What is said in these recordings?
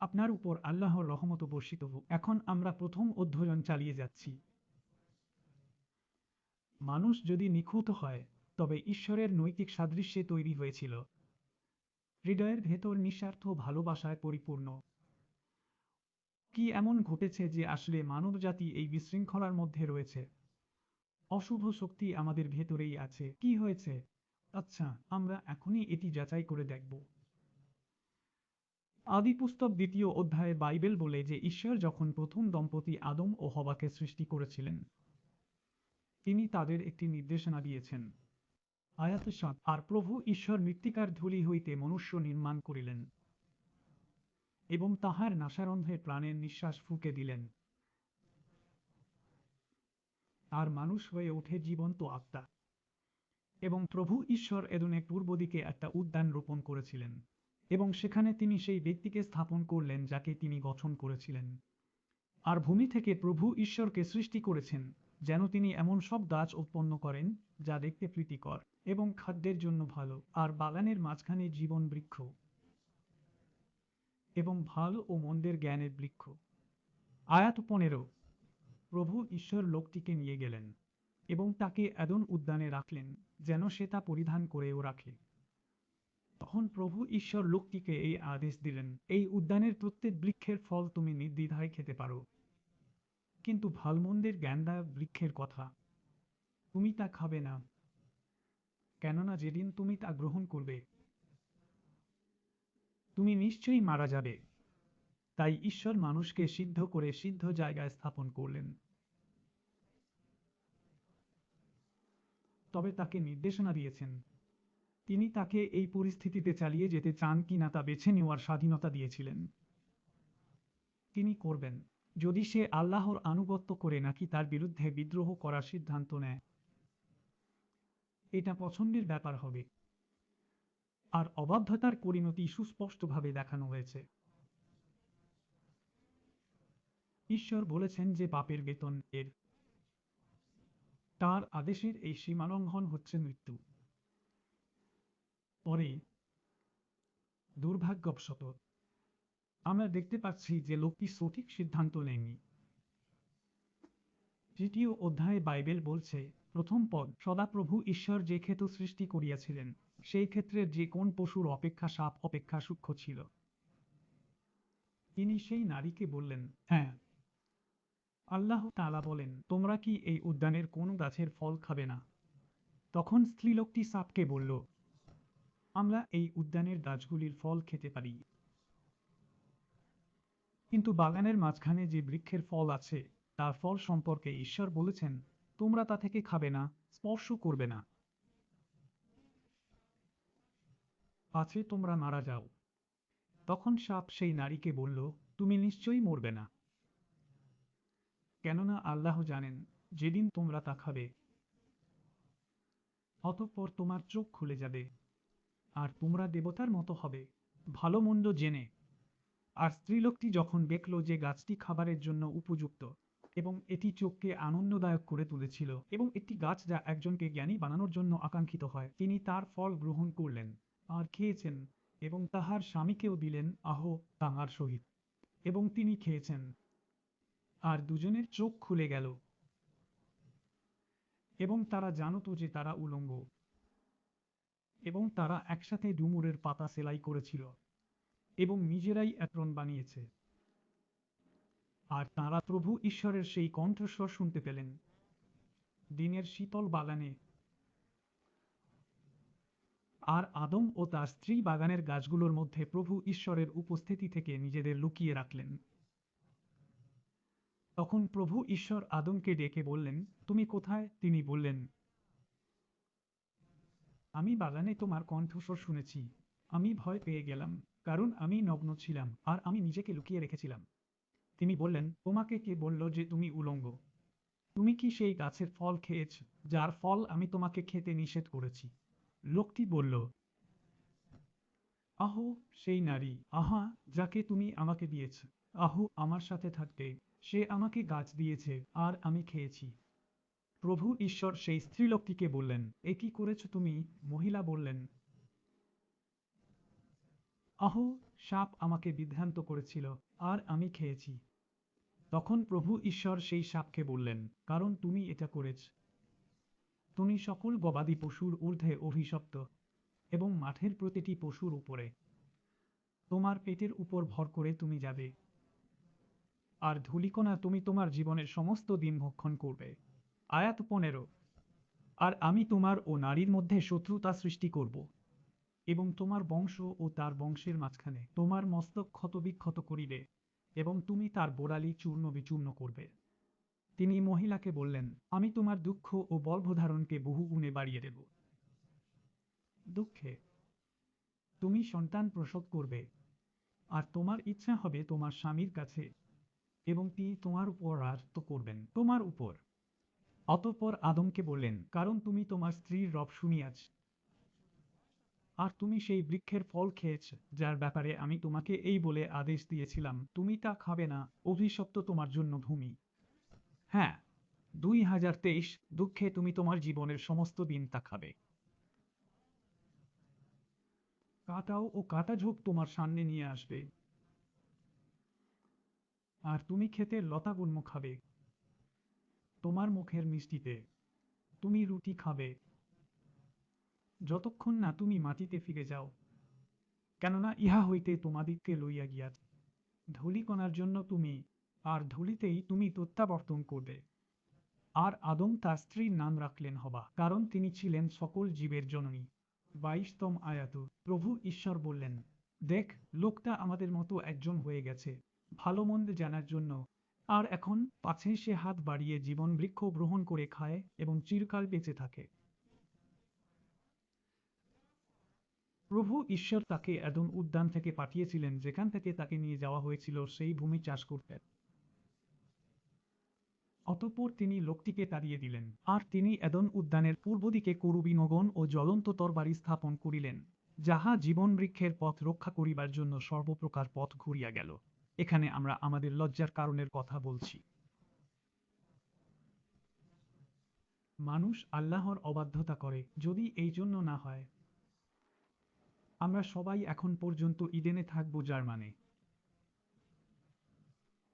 আপনার উপর আল্লাহর রহমত বর্ষিত হোক। এখন আমরা প্রথম অধ্যয়ন চালিয়ে যাচ্ছি। মানুষ যদি নিখুঁত হয়, তবে ঈশ্বরের নৈতিক সাদৃশ্যে তৈরি হয়েছিল। হৃদয়ের ভেতর নিঃস্বার্থ ভালোবাসায় পরিপূর্ণ। কি এমন ঘটেছে যে আসলে মানবজাতি এই বিশৃঙ্খলার মধ্যে রয়েছে? অশুভ শক্তি আমাদের ভেতরেই আছে। কি হয়েছে? আচ্ছা আমরা এখনই এটি যাচাই করে দেখব। আদি পুস্তক দ্বিতীয় অধ্যায়ে বাইবেল বলে যে ঈশ্বর যখন প্রথম দম্পতি আদম ও হবাকে সৃষ্টি করেছিলেন, তিনি তাদের একটি নির্দেশনা দিয়েছেন। আয়াত সাত, আর প্রভু ঈশ্বর মৃত্তিকার ধূলি হইতে মনুষ্য নির্মাণ করিলেন এবং তাহার নাসারন্ধে প্রাণের নিঃশ্বাস ফুঁকে দিলেন। আর মানুষ হয়ে ওঠে জীবন্ত আত্মা এবং প্রভু ঈশ্বর এদনের পূর্ব দিকে একটা উদ্যান রোপণ করেছিলেন। এবং সেখানে তিনি সেই ব্যক্তিকে স্থাপন করলেন যাকে তিনি গঠন করেছিলেন। আর ভূমি থেকে প্রভু ঈশ্বরকে সৃষ্টি করেছেন, যেন তিনি এমন সব গাছ উৎপন্ন করেন, যা দেখতে প্রীতিকর এবং খাদ্যের জন্য ভালো, আর বাগানের মাঝখানে জীবন বৃক্ষ এবং ভালো ও মন্দের জ্ঞানের বৃক্ষ। আয়াত পনেরো, প্রভু ঈশ্বর লোকটিকে নিয়ে গেলেন এবং তাকে এদন উদ্যানে রাখলেন, যেন সে তা পরিধান করেও রাখে। তখন প্রভু ঈশ্বর লোকটিকে এই আদেশ দিলেন, এই উদ্যানের প্রত্যেক বৃক্ষের ফল তুমি নির্দ্বিধায় খেতে পারো। কিন্তু ভালমন্দের জ্ঞানদায়ক বৃক্ষের কথা, তুমি তা খাবে না। কেননা যেদিন তুমি তা গ্রহণ করবে, তুমি নিশ্চয়ই মারা যাবে। তাই ঈশ্বর মানুষকে সিদ্ধ করে সিদ্ধ জায়গায় স্থাপন করলেন। তবে তাকে নির্দেশনা দিয়েছেন তিনি তাকে এই পরিস্থিতিতে চালিয়ে যেতে চান কিনা তা বেছে নেওয়ার স্বাধীনতা দিয়েছিলেন। তিনি করবেন, যদি সে আল্লাহর আনুগত্য করে নাকি তার বিরুদ্ধে বিদ্রোহ করার সিদ্ধান্ত নেয়। এটা পছন্দের ব্যাপার হবে। আর অবাধ্যতার পরিণতি সুস্পষ্টভাবে দেখানো হয়েছে। ঈশ্বর বলেছেন যে পাপের বেতন এর। তার আদেশের এই সীমালঙ্ঘন হচ্ছে মৃত্যু। পরে দুর্ভাগ্যবশত আমরা দেখতে পাচ্ছি যে লোকটি সঠিক সিদ্ধান্ত নেয়নি। তৃতীয় অধ্যায়ে বাইবেল বলছে, প্রথম পদ, সদাপ্রভু ঈশ্বর যে ক্ষেত্র সৃষ্টি করিয়াছিলেন, সেই ক্ষেত্রে যে কোন পশুর অপেক্ষা সাপ, অপেক্ষা সূক্ষ্ম ছিল। তিনি সেই নারীকে বললেন হ্যাঁ আল্লাহ তালা বলেন, তোমরা কি এই উদ্যানের কোন গাছের ফল খাবে না? তখন স্ত্রীলোকটি সাপকে বলল আমরা এই উদ্যানের গাছগুলির ফল খেতে পারি। কিন্তু বাগানের মাঝখানে যে বৃক্ষের ফল আছে, তার ফল সম্পর্কে ঈশ্বর বলেছেন, তোমরা তা থেকে খাবে না, স্পর্শ করবে না। আছে তোমরা মারা যাও। তখন সাপ সেই নারীকে বলল, তুমি নিশ্চয়ই মরবে না। কেননা আল্লাহ জানেন, যেদিন তোমরা তা খাবে, অতঃপর তোমার চোখ খুলে যাবে। আর তোমরা দেবতার মতো হবে। ভালো মন্দ জেনে। আর স্ত্রীলোকটি যখন দেখল যে গাছটি খাবারের জন্য উপযুক্ত এবং এটি চোখকে আনন্দদায়ক করে তুলেছিল এবং একটি গাছ যা একজনকে জ্ঞানী বানানোর জন্য আকাঙ্ক্ষিত হয়, তিনি তার ফল গ্রহণ করলেন, আর খেয়েছেন এবং তাহার স্বামীকেও দিলেন আহ তাহার সহিত। এবং তিনি খেয়েছেন। আর দুজনের চোখ খুলে গেল। এবং তারা জানত যে তারা উলঙ্গ। এবং তারা একসাথে ডুমুরের পাতা সেলাই করেছিল এবং নিজেরাই অ্যাপ্রন বানিয়েছে। আর তারা প্রভু ঈশ্বরের সেই কণ্ঠস্বর শুনতে পেলেন। দিনের শীতল বাগানে। আর আদম ও তার স্ত্রী বাগানের গাছগুলোর মধ্যে প্রভু ঈশ্বরের উপস্থিতি থেকে নিজেদের লুকিয়ে রাখলেন। তখন প্রভু ঈশ্বর আদমকে ডেকে বললেন, তুমি কোথায়? তিনি বললেন আমি বাগানে তোমার কণ্ঠস্বর শুনেছি। আমি ভয় পেয়ে গেলাম, কারণ আমি নগ্ন ছিলাম, আর আমি নিজেকে লুকিয়ে রেখেছিলাম। তিনি বললেন, তোমাকে কে বলল যে তুমি উলঙ্গ? তুমি কি সেই গাছের ফল খেয়েছ, যার ফল আমি তোমাকে খেতে নিষেধ করেছি? লোকটি বলল, আহ, সেই নারী, আহা, যাকে তুমি আমাকে দিয়েছ। আহ, আমার সাথে থাকতে। সে আমাকে গাছ দিয়েছে, আর আমি খেয়েছি। প্রভু ঈশ্বর সেই স্ত্রীলোকটিকে বললেন, এ কি করেছ তুমি? মহিলা বললেন, আহ, সাপ আমাকে বিভ্রান্ত করেছিল, আর আমি খেয়েছি। তখন প্রভু ঈশ্বর সেই সাপকে বললেন, কারণ তুমি এটা করেছ। তুমি সকল গবাদি পশুর ঊর্ধ্বে অভিশপ্ত এবং মাঠের প্রতিটি পশুর উপরে। তোমার পেটের উপর ভর করে তুমি যাবে। আর ধূলিকণা তুমি তোমার জীবনের সমস্ত দিন ভক্ষণ করবে। আয়াত পনেরো, আর আমি তোমার ও নারীর মধ্যে শত্রুতা সৃষ্টি করব এবং তোমার বংশ ও তার বংশের মাঝখানে তোমার মস্তক ক্ষতবিক্ষত করিবে এবং তুমি তার বোড়ালি চূর্ণ বিচূর্ণ করবে। তিনি মহিলাকে বললেন, আমি তোমার দুঃখ ও বলভধারণকে বহু গুণে বাড়িয়ে দেব। দুঃখে, তুমি সন্তান প্রসব করবে আর তোমার ইচ্ছা হবে তোমার স্বামীর কাছে এবং তিনি তোমার উপর রাজত্ব করবেন। তোমার উপর অতঃপর আদমকে বললেন, কারণ তুমি তোমার স্ত্রীর রব শুনিয়াছ। আর তুমি সেই বৃক্ষের ফল খেয়েছ, যার ব্যাপারে আমি তোমাকে এই বলে আদেশ দিয়েছিলাম। তুমি তা খাবে না, অভিশপ্ত তোমার জন্য ভূমি। হ্যাঁ দুই হাজার তেইশ দুঃখে তুমি তোমার জীবনের সমস্ত দিন তা খাবে। কাটাও ও কাটাঝোঁক তোমার সামনে নিয়ে আসবে। আর তুমি খেতে লতাগুল্ম খাবে। তোমার মুখের মিষ্টিতে তুমি রুটি খাবে। যতক্ষণ না তুমি মাটিতে ফিরে যাও, কেননা ইহা হইতে তোমাদিগকে লইয়া গিয়াছ। ধূলিকণার জন্য তুমি, আর ধূলিতেই তুমি প্রত্যাবর্তন করবে। আর আদম তার স্ত্রীর নাম রাখলেন হবা, কারণ তিনি ছিলেন সকল জীবের জননী। বাইশতম আয়াত, প্রভু ঈশ্বর বললেন, দেখ, লোকটা আমাদের মতো একজন হয়ে গেছে। ভালো মন্দ জানার জন্য আর এখন পাছে সে হাত বাড়িয়ে জীবন বৃক্ষ গ্রহণ করে খায় এবং চিরকাল বেঁচে থাকে। প্রভু ঈশ্বর তাকে এদন উদ্যান থেকে পাঠিয়েছিলেন, যেখান থেকে তাকে নিয়ে যাওয়া হয়েছিল, সেই ভূমি চাষ করতে অতঃপর তিনি লোকটিকে তাড়িয়ে দিলেন, আর তিনি এদন উদ্যানের পূর্ব দিকে করুবিনগণ ও জ্বলন্ত তরবারি স্থাপন করিলেন, যাহা জীবন বৃক্ষের পথ রক্ষা করিবার জন্য সর্বপ্রকার পথ ঘুরিয়া গেল। এখানে আমরা আমাদের লজ্জার কারণের কথা বলছি। মানুষ আল্লাহর অবাধ্যতা করে, যদি এই জন্য না হয়। আমরা সবাই এখন পর্যন্ত ইডেনে থাকব যার মানে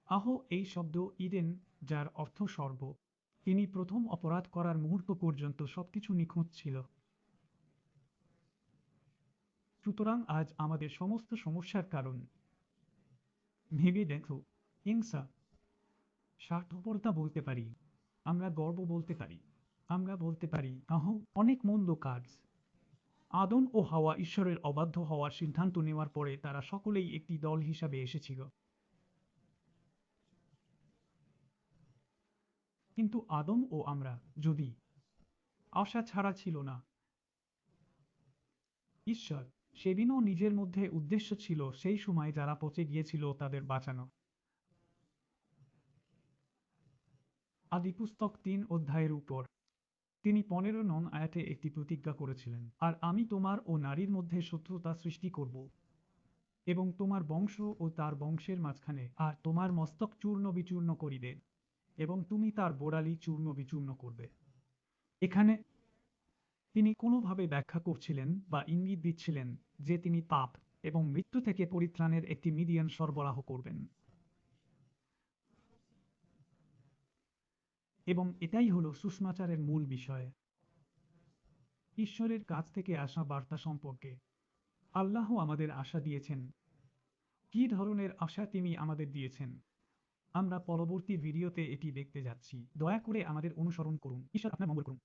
আহ, এই শব্দ ইডেন, যার অর্থ স্বর্গ তিনি প্রথম অপরাধ করার মুহূর্ত পর্যন্ত সবকিছু নিখুঁত ছিল। সুতরাং আজ আমাদের সমস্ত সমস্যার কারণ। ভেবে দেখো। হিংসা স্বার্থপরতা বলতে পারি। আমরা গর্ব বলতে পারি। আমরা বলতে পারি, আহ, অনেক মন্দ কাজ। আদম ও হাওয়া ঈশ্বরের অবাধ্য হওয়ার সিদ্ধান্ত নেওয়ার পরে তারা সকলেই একটি দল হিসাবে এসেছিল। কিন্তু আদম ও আমরা, যদি আশা ছাড়া ছিল না, ঈশ্বর সেদিনও নিজের মধ্যে উদ্দেশ্য ছিল সেই সময় যারা পচে গিয়েছিল তাদের বাঁচানো। আদি পুস্তক তিন অধ্যায়ের উপর। তিনি পনেরো নন আয়াতে একটি প্রতিজ্ঞা করেছিলেন, আর আমি তোমার ও নারীর মধ্যে শত্রুতা সৃষ্টি করব এবং তোমার বংশ ও তার বংশের মাঝখানে আর তোমার মস্তক চূর্ণ বিচূর্ণ করিবে এবং তুমি তার বোড়ালি চূর্ণ বিচূর্ণ করবে। এখানে তিনি কোনোভাবে ব্যাখ্যা করছিলেন বা ইঙ্গিত দিচ্ছিলেন যে তিনি পাপ এবং মৃত্যু থেকে পরিত্রাণের একটি মিডিয়ান সরবরাহ করবেন। এবং এটাই হলো সুষমাচারের মূল বিষয়। ঈশ্বরের কাছ থেকে আসা বার্তা সম্পর্কে। আল্লাহ আমাদের আশা দিয়েছেন। কি ধরনের আশা তিনি আমাদের দিয়েছেন? আমরা পরবর্তী ভিডিওতে এটি দেখতে যাচ্ছি। দয়া করে আমাদের অনুসরণ করুন। ঈশ্বর আপনার মঙ্গল করুন।